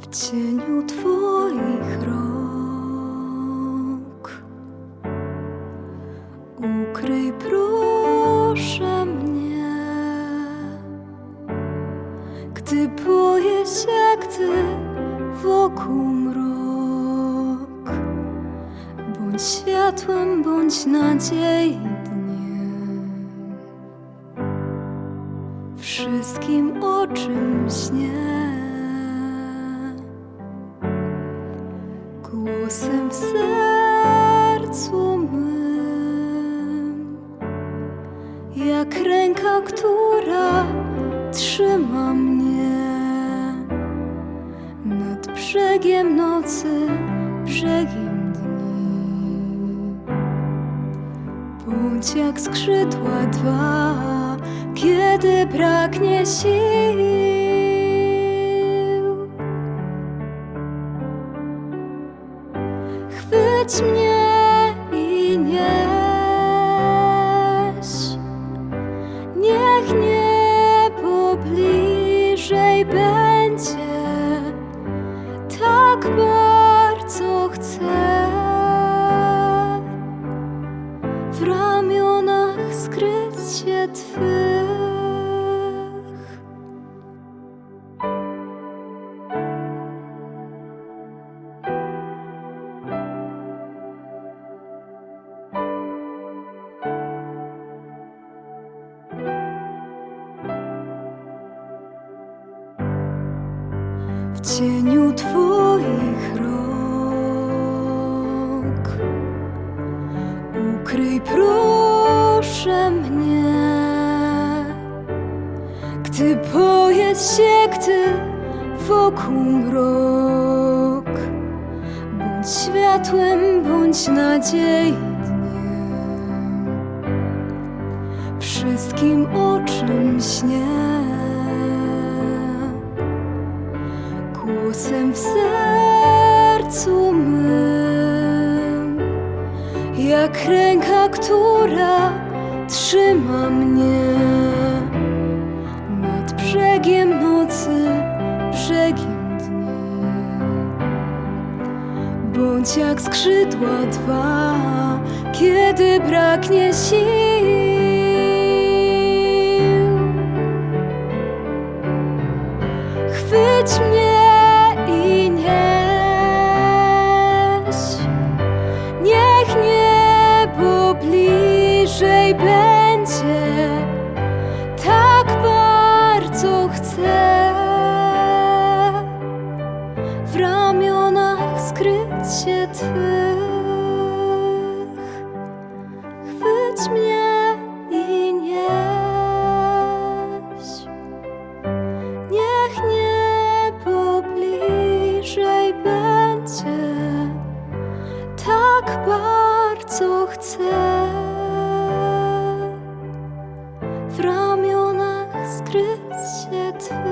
w cieniu Twoich rąk. Ukryj proszę mnie, gdy boję się, gdy wokół mrok. Bądź światłem, bądź nadziei dniem. Wszystkim o czym śnię. Głosem w sercu mym, jak ręka, która trzyma mnie nad brzegiem nocy, brzegiem dni. Bądź jak skrzydła dwa, kiedy braknie sił. Chwyć mnie i nieś. Niech niebo bliżej będzie. Tak bardzo chcę w ramionach skryć się Twych. W cieniu Twoich rąk. Ukryj proszę mnie, gdy boję się, gdy wokół mrok. Bądź światłem, bądź nadziei dniem. Wszystkim o czym śnię głosem w sercu mym, jak ręka, która trzyma mnie nad brzegiem nocy, brzegiem dni. Bądź jak skrzydła dwa, kiedy braknie sił. Chwyć mnie tak bardzo chcę w ramionach skryć się Twych.